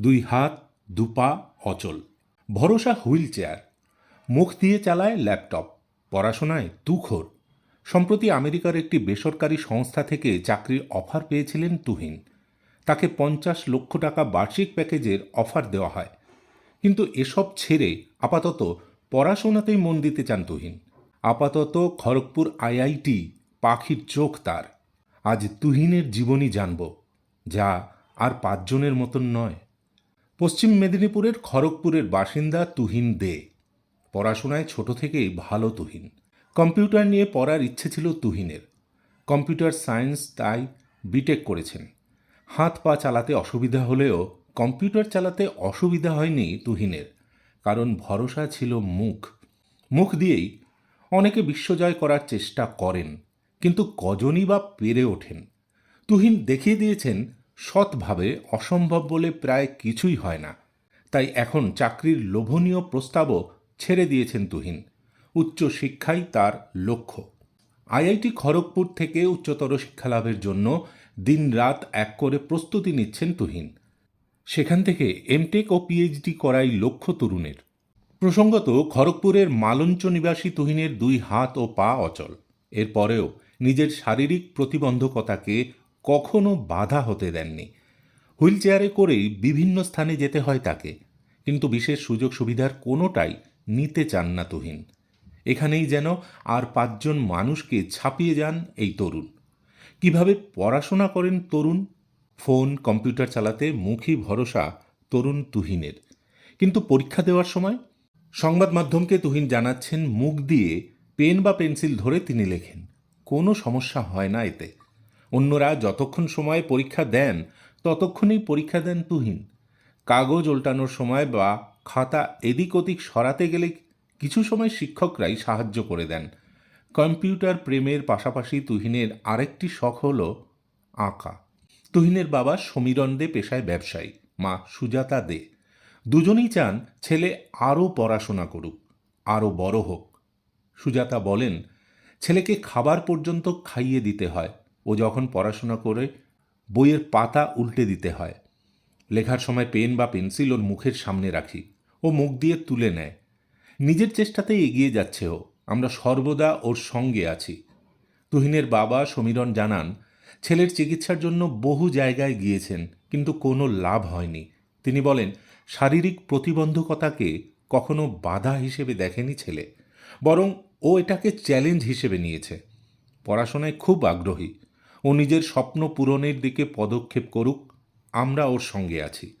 দুই হাত দুপা অচল। ভরসা হুইল চেয়ার। মুখ দিয়ে চালায় ল্যাপটপ। পড়াশোনায় তুখোর। সম্প্রতি আমেরিকার একটি বেসরকারি সংস্থা থেকে চাকরির অফার পেয়েছিলেন তুহিন। তাকে পঞ্চাশ লক্ষ টাকা বার্ষিক প্যাকেজের অফার দেওয়া হয়। কিন্তু এসব ছেড়ে আপাতত পড়াশোনাতেই মন দিতে চান তুহিন। আপাতত খড়গপুর আইআইটি পাখির চোখ তার। আজ তুহিনের জীবনী জানব, যা আর পাঁচজনের মতন নয়। পশ্চিম মেদিনীপুরের খড়গপুরের বাসিন্দা তুহিন দে। পড়াশোনায় ছোট থেকেই ভালো তুহিন। কম্পিউটার নিয়ে পড়ার ইচ্ছে ছিল তুহিনের। কম্পিউটার সায়েন্স তাই বিটেক করেছেন। হাত পা চালাতে অসুবিধা হলেও কম্পিউটার চালাতে অসুবিধা হয়নি তুহিনের, কারণ ভরসা ছিল মুখ। মুখ দিয়েই অনেকে বিশ্বজয় করার চেষ্টা করেন, কিন্তু কজনই বা পেরে ওঠেন। তুহিন দেখিয়ে দিয়েছেন সৎভাবে অসম্ভব বলে প্রায় কিছুই হয় না। তাই এখন চাকরির লোভনীয় প্রস্তাবও ছেড়ে দিয়েছেন তুহিন। উচ্চ শিক্ষাই তার লক্ষ্য। আইআইটি খড়গপুর থেকে উচ্চতর শিক্ষালাভের জন্য দিনরাত এক করে প্রস্তুতি নিচ্ছেন তুহিন। সেখান থেকে এমটেক ও পিএইচডি করাই লক্ষ্য তরুণের। প্রসঙ্গত, খড়গপুরের মালঞ্চ নিবাসী তুহিনের দুই হাত ও পা অচল। এরপরেও নিজের শারীরিক প্রতিবন্ধকতাকে কখনো বাধা হতে দেননি। হুইল চেয়ারে করেই বিভিন্ন স্থানে যেতে হয় তাকে, কিন্তু বিশেষ সুযোগ সুবিধার কোনোটাই নিতে চান না তুহিন। এখানেই যেন আর পাঁচজন মানুষকে ছাপিয়ে যান এই তরুণ। কীভাবে পড়াশোনা করেন তরুণ? ফোন, কম্পিউটার চালাতে মুখী ভরসা তরুণ তুহিনের। কিন্তু পরীক্ষা দেওয়ার সময় সংবাদ মাধ্যমকে তুহিন জানাচ্ছেন মুখ দিয়ে, পেন বা পেন্সিল ধরে তিনি লেখেন। কোনো সমস্যা হয় না এতে। অন্যরা যতক্ষণ সময় পরীক্ষা দেন, ততক্ষণেই পরীক্ষা দেন তুহিন। কাগজ উল্টানোর সময় বা খাতা এদিক ওদিক সরাতে গেলে কিছু সময় শিক্ষকরাই সাহায্য করে দেন। কম্পিউটার প্রেমের পাশাপাশি তুহিনের আরেকটি শখ হল আঁকা। তুহিনের বাবা সমীরণ দে পেশায় ব্যবসায়ী, মা সুজাতা দে। দুজনেই চান ছেলে আরও পড়াশোনা করুক, আরও বড় হোক। সুজাতা বলেন, ছেলেকে খাবার পর্যন্ত খাইয়ে দিতে হয়। ও যখন পড়াশোনা করে, বইয়ের পাতা উল্টে দিতে হয়। লেখার সময় পেন বা পেন্সিল ওর মুখের সামনে রাখি। ও মুখ দিয়ে তুলে নেয়। নিজের চেষ্টাতেই এগিয়ে যাচ্ছে ও। আমরা সর্বদা ওর সঙ্গে আছি। তুহিনের বাবা সমীরণ জানান, ছেলের চিকিৎসার জন্য বহু জায়গায় গিয়েছেন, কিন্তু কোনো লাভ হয়নি। তিনি বলেন, শারীরিক প্রতিবন্ধকতাকে কখনো বাধা হিসেবে দেখেনি ছেলে। বরং ও এটাকে চ্যালেঞ্জ হিসেবে নিয়েছে। পড়াশোনায় খুব আগ্রহী। ও নিজের স্বপ্ন পূরণের দিকে পদক্ষেপ করুক আমরা ওর সঙ্গে আছি।